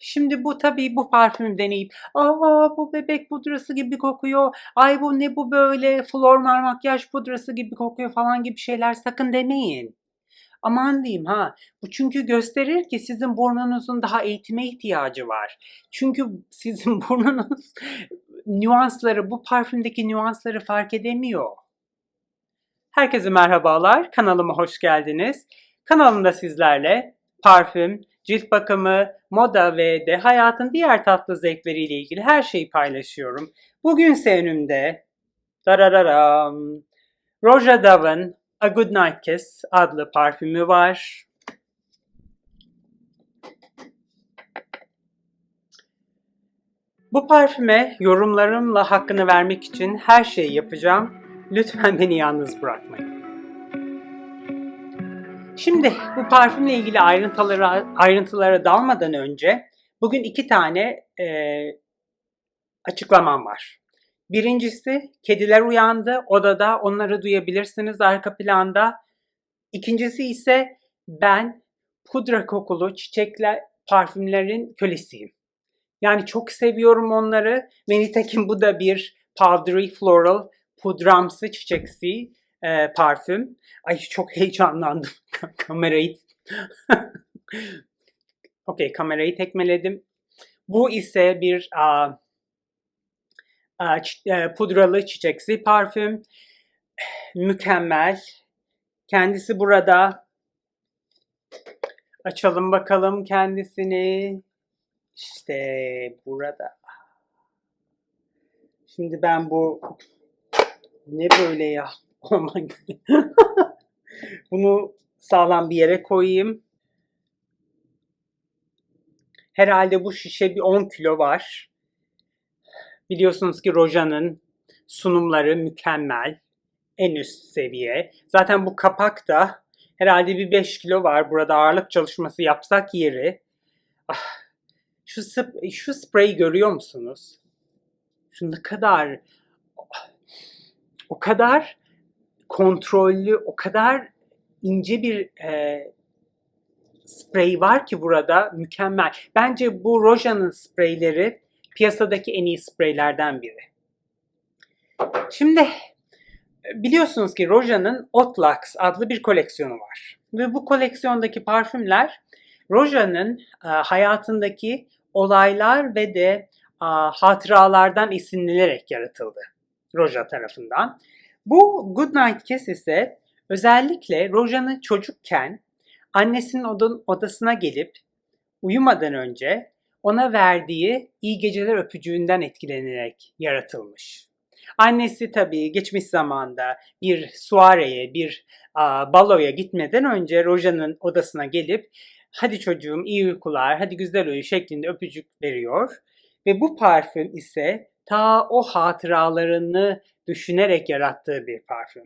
Şimdi bu tabii bu parfüm deneyip aa bu bebek pudrası gibi kokuyor. Ay bu ne bu böyle flormar makyaj pudrası gibi kokuyor falan gibi şeyler sakın demeyin. Aman diyeyim ha. Bu çünkü gösterir ki sizin burnunuzun daha eğitime ihtiyacı var. Çünkü sizin burnunuz nüansları, bu parfümdeki nüansları fark edemiyor. Herkese merhabalar. Kanalıma hoş geldiniz. Kanalımda sizlerle parfüm, cilt bakımı, moda ve de hayatın diğer tatlı zevkleriyle ilgili her şeyi paylaşıyorum. Bugün önümde darararam, Roja Davin A Good Night Kiss adlı parfümü var. Bu parfüme yorumlarımla hakkını vermek için her şeyi yapacağım. Lütfen beni yalnız bırakmayın. Şimdi bu parfümle ilgili ayrıntılara, ayrıntılara dalmadan önce bugün iki tane e, açıklamam var. Birincisi kediler uyandı odada onları duyabilirsiniz arka planda. İkincisi ise ben pudra kokulu çiçekler parfümlerin kölesiyim. Yani çok seviyorum onları ve nitekim bu da bir powdery floral pudramsı çiçeksi e, parfüm. Ay çok heyecanlandım. kamerayı Okey kamerayı tekmeledim. Bu ise bir a, a, çi- e, pudralı çiçeksi parfüm. Mükemmel. Kendisi burada. Açalım bakalım kendisini. İşte burada. Şimdi ben bu ne böyle ya? Bunu sağlam bir yere koyayım. Herhalde bu şişe bir 10 kilo var. Biliyorsunuz ki Roja'nın sunumları mükemmel. En üst seviye. Zaten bu kapak da herhalde bir 5 kilo var. Burada ağırlık çalışması yapsak yeri. Ah, şu, sp- şu spreyi görüyor musunuz? Şu ne kadar o kadar kontrollü, o kadar ince bir e, sprey var ki burada mükemmel. Bence bu Roja'nın spreyleri piyasadaki en iyi spreylerden biri. Şimdi biliyorsunuz ki Roja'nın Otlax adlı bir koleksiyonu var. Ve bu koleksiyondaki parfümler Roja'nın e, hayatındaki olaylar ve de e, hatıralardan esinlenerek yaratıldı. Roja tarafından. Bu Good Night Kiss ise özellikle Roja'nın çocukken annesinin odasına gelip uyumadan önce ona verdiği iyi geceler öpücüğünden etkilenerek yaratılmış. Annesi tabii geçmiş zamanda bir suareye, bir a, baloya gitmeden önce Roja'nın odasına gelip hadi çocuğum iyi uykular, hadi güzel uyu şeklinde öpücük veriyor. Ve bu parfüm ise ta o hatıralarını düşünerek yarattığı bir parfüm.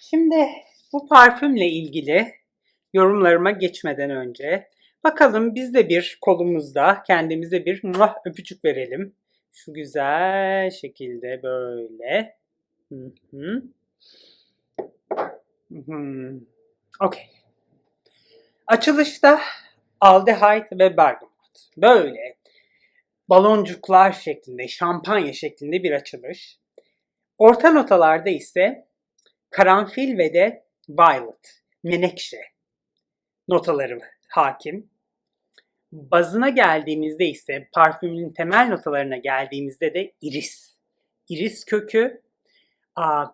Şimdi bu parfümle ilgili yorumlarıma geçmeden önce bakalım biz de bir kolumuzda kendimize bir muah öpücük verelim. Şu güzel şekilde böyle. Hı hı. Hı. Okey. Açılışta aldehyde ve bergamot. Böyle baloncuklar şeklinde, şampanya şeklinde bir açılış. Orta notalarda ise karanfil ve de violet, menekşe notaları hakim. Bazına geldiğimizde ise parfümün temel notalarına geldiğimizde de iris. İris kökü, aa,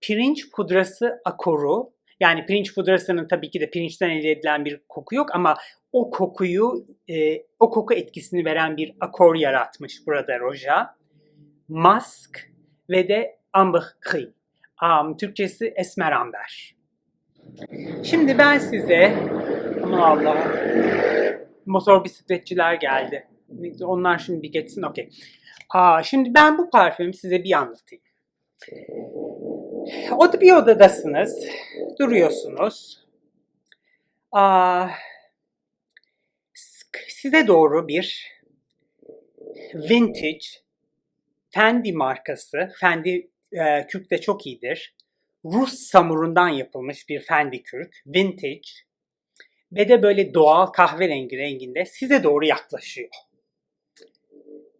pirinç pudrası akoru. Yani pirinç pudrasının tabii ki de pirinçten elde edilen bir koku yok ama o kokuyu, e, o koku etkisini veren bir akor yaratmış burada Roja. Mask ve de amber gris. Um, Türkçesi esmer amber. Şimdi ben size, aman Allah'ım, motor bisikletçiler geldi. Onlar şimdi bir geçsin, okey. Şimdi ben bu parfümü size bir anlatayım. O da bir odadasınız, duruyorsunuz. Aa, size doğru bir vintage Fendi markası, Fendi e, kürk de çok iyidir. Rus samurundan yapılmış bir Fendi kürk, vintage ve de böyle doğal kahverengi renginde size doğru yaklaşıyor.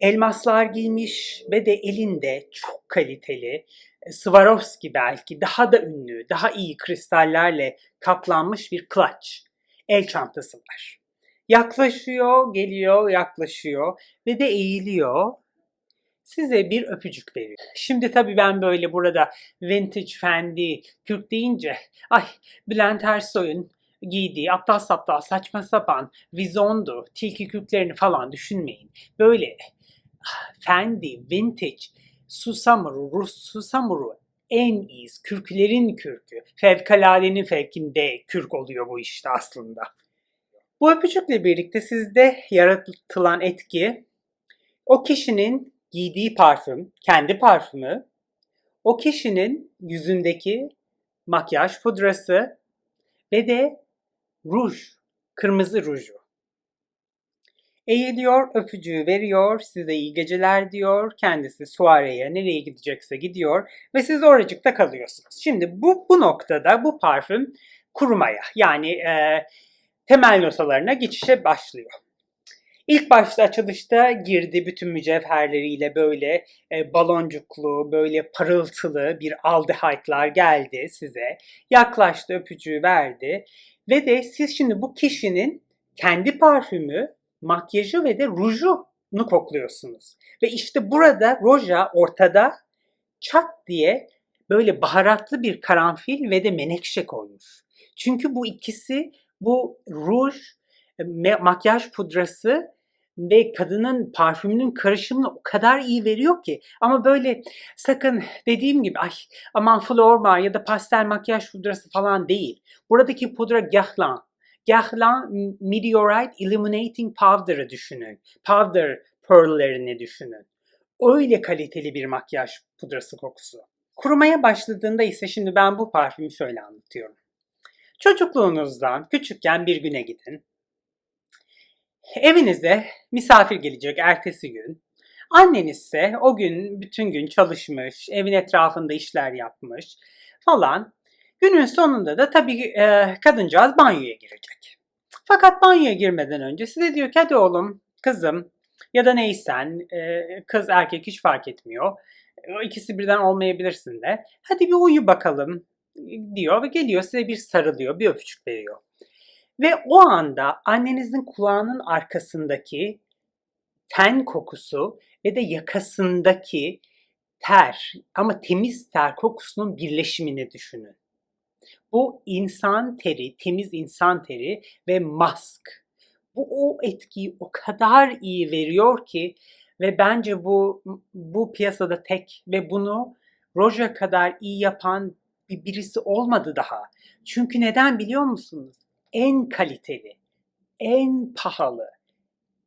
Elmaslar giymiş ve de elinde çok kaliteli e, Swarovski belki daha da ünlü, daha iyi kristallerle kaplanmış bir clutch, el çantası var. Yaklaşıyor, geliyor, yaklaşıyor ve de eğiliyor. Size bir öpücük veriyor. Şimdi tabii ben böyle burada vintage Fendi, Türk deyince ay Bülent Ersoy'un giydiği aptal saptal saçma sapan vizondu, tilki kürklerini falan düşünmeyin. Böyle ah, Fendi, vintage, Susamuru, Rus Susamuru en iyisi, kürklerin kürkü. Fevkaladenin fevkinde kürk oluyor bu işte aslında. Bu öpücükle birlikte sizde yaratılan etki o kişinin giydiği parfüm, kendi parfümü, o kişinin yüzündeki makyaj pudrası ve de ruj, kırmızı ruju. Eğiliyor, öpücüğü veriyor, size iyi geceler diyor, kendisi suareye nereye gidecekse gidiyor ve siz oracıkta kalıyorsunuz. Şimdi bu, bu noktada bu parfüm kurumaya yani e, temel notalarına geçişe başlıyor. İlk başta açılışta girdi bütün mücevherleriyle böyle e, baloncuklu, böyle parıltılı bir aldehaytlar geldi size. Yaklaştı, öpücüğü verdi. Ve de siz şimdi bu kişinin kendi parfümü, makyajı ve de rujunu kokluyorsunuz. Ve işte burada roja ortada çat diye böyle baharatlı bir karanfil ve de menekşe koymuş. Çünkü bu ikisi bu ruj, me- makyaj pudrası ve kadının parfümünün karışımını o kadar iyi veriyor ki. Ama böyle sakın dediğim gibi ay aman Florma ya da pastel makyaj pudrası falan değil. Buradaki pudra Guerlain. Guerlain Meteorite Illuminating Powder'ı düşünün. Powder pearl'lerini düşünün. Öyle kaliteli bir makyaj pudrası kokusu. Kurumaya başladığında ise şimdi ben bu parfümü şöyle anlatıyorum. Çocukluğunuzdan küçükken bir güne gidin. Evinize misafir gelecek ertesi gün. Anneniz ise o gün bütün gün çalışmış, evin etrafında işler yapmış falan. Günün sonunda da tabii e, kadıncağız banyoya girecek. Fakat banyoya girmeden önce size diyor ki hadi oğlum, kızım ya da neysen, e, kız erkek hiç fark etmiyor. O ikisi birden olmayabilirsin de. Hadi bir uyu bakalım diyor ve geliyor size bir sarılıyor, bir öpücük veriyor. Ve o anda annenizin kulağının arkasındaki ten kokusu ve de yakasındaki ter ama temiz ter kokusunun birleşimini düşünün. Bu insan teri, temiz insan teri ve mask. Bu o etkiyi o kadar iyi veriyor ki ve bence bu bu piyasada tek ve bunu Roja kadar iyi yapan bir birisi olmadı daha. Çünkü neden biliyor musunuz? En kaliteli, en pahalı,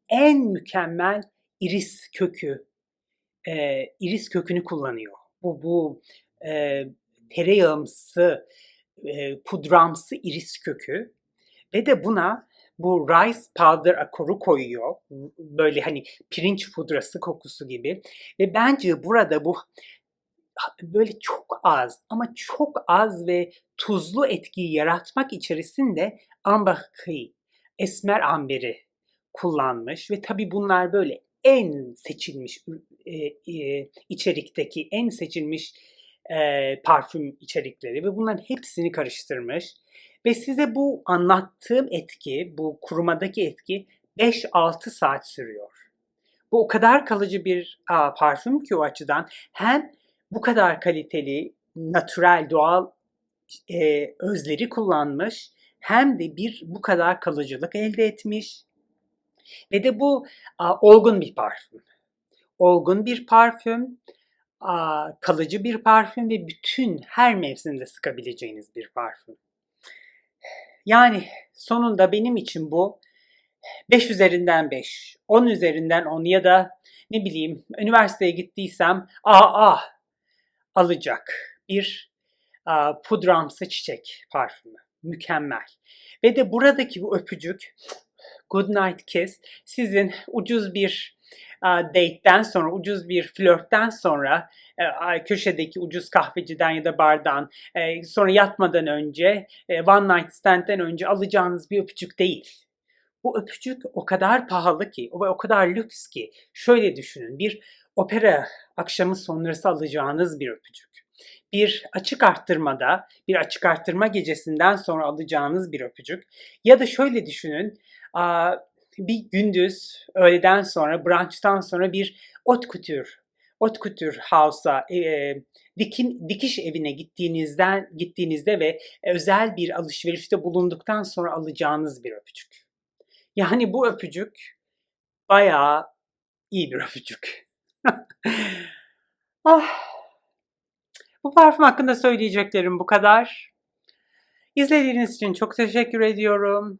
en mükemmel iris kökü, e, iris kökünü kullanıyor. Bu bu e, tereyağımsı, e, pudramsı iris kökü ve de buna bu rice powder akoru koyuyor. Böyle hani pirinç pudrası kokusu gibi. Ve bence burada bu böyle çok az ama çok az ve tuzlu etkiyi yaratmak içerisinde ambakı, esmer amberi kullanmış ve tabi bunlar böyle en seçilmiş e, e, içerikteki en seçilmiş e, parfüm içerikleri ve bunların hepsini karıştırmış ve size bu anlattığım etki, bu kurumadaki etki 5-6 saat sürüyor. Bu o kadar kalıcı bir a, parfüm ki o açıdan hem bu kadar kaliteli, natürel, doğal e, özleri kullanmış hem de bir bu kadar kalıcılık elde etmiş ve de bu a, olgun bir parfüm. Olgun bir parfüm, a, kalıcı bir parfüm ve bütün her mevsimde sıkabileceğiniz bir parfüm. Yani sonunda benim için bu 5 üzerinden 5, 10 üzerinden 10 ya da ne bileyim üniversiteye gittiysem AA alacak bir a, pudramsı çiçek parfümü. Mükemmel. Ve de buradaki bu öpücük Good Night Kiss sizin ucuz bir a, date'den sonra, ucuz bir flörtten sonra, e, a, köşedeki ucuz kahveciden ya da bardan, e, sonra yatmadan önce, e, one night stand'den önce alacağınız bir öpücük değil. Bu öpücük o kadar pahalı ki, o o kadar lüks ki. Şöyle düşünün, bir opera akşamı sonrası alacağınız bir öpücük. Bir açık arttırmada, bir açık arttırma gecesinden sonra alacağınız bir öpücük. Ya da şöyle düşünün, bir gündüz, öğleden sonra, brunch'tan sonra bir haute couture, haute couture house'a, e, dikim, dikiş evine gittiğinizden gittiğinizde ve özel bir alışverişte bulunduktan sonra alacağınız bir öpücük. Yani bu öpücük bayağı iyi bir öpücük. ah. Bu parfüm hakkında söyleyeceklerim bu kadar. İzlediğiniz için çok teşekkür ediyorum.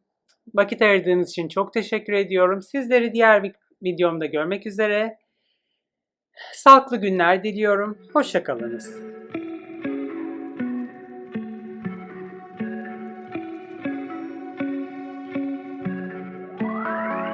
Vakit ayırdığınız için çok teşekkür ediyorum. Sizleri diğer bir videomda görmek üzere. Sağlıklı günler diliyorum. Hoşçakalınız.